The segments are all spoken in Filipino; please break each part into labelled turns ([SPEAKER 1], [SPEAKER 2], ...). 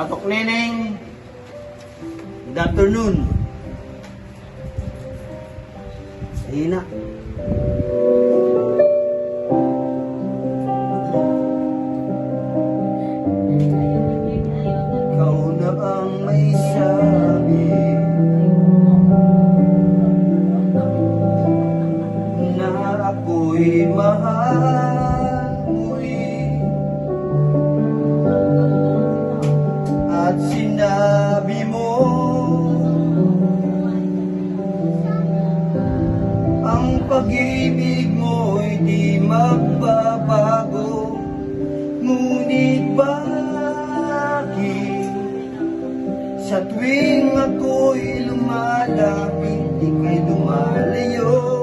[SPEAKER 1] Katok Neneng. Good afternoon. Hina. Pag-ibig mo'y di magbabago. Ngunit bakit? Sa tuwing ako'y lumalapit di kay lumalayo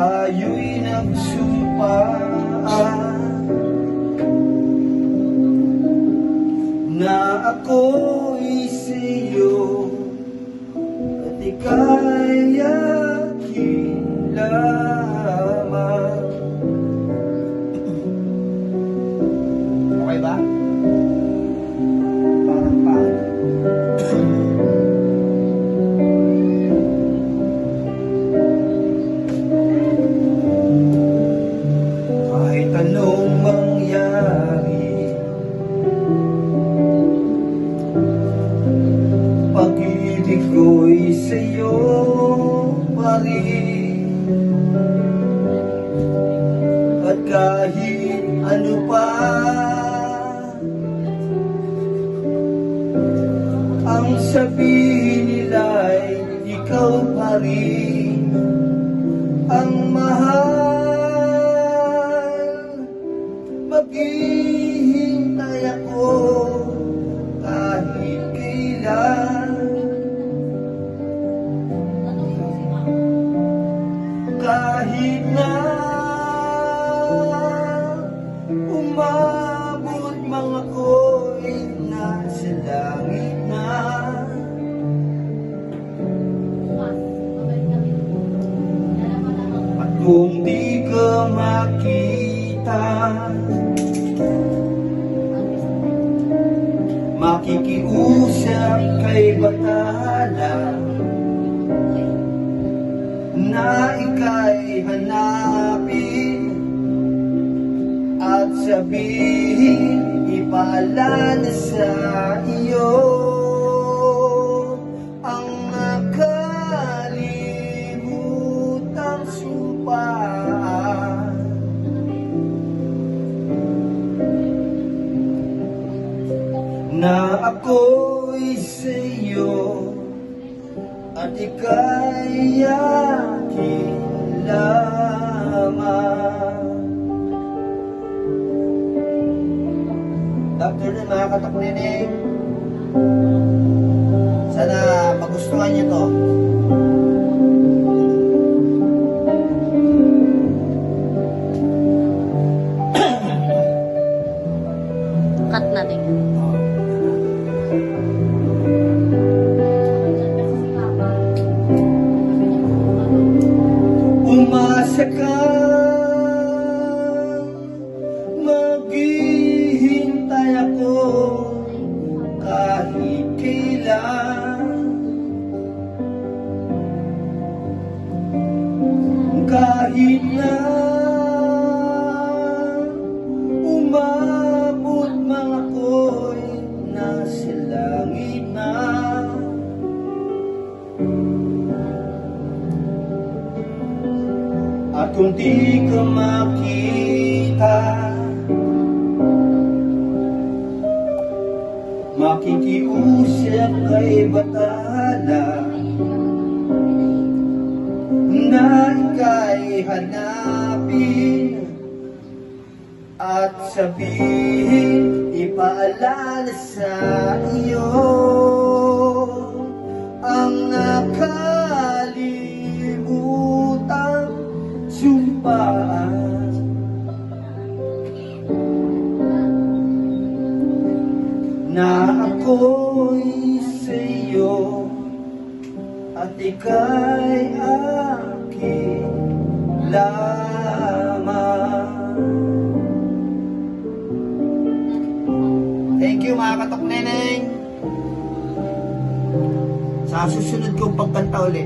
[SPEAKER 1] tayo'y nagsumpa na ako'y sa'yo at ika'y aking lamang. Sa'yo pa rin. At kahit ano pa Ang sabihin nila'y ikaw pa rin. Ang mahal Maghihintay ako kahit kailan Makikiusap kay Batala Na ika'y hanapin At sabihin ipaalala sa iyo sa'yo at ika'y aking lamang. Afternoon mga kataklining. Sana magustuhan niyo to. Umasa ka Maghihintay ako Kahit kailan. Kahit na At kung di ka makita. Makikiusap kay Batala Na ika'y hanapin At sabihin Ipaalala sa na ako'y sa'yo at ika'y akin lamang. Thank you mga katok neneng. Sa susunod kong pagkanta ulit.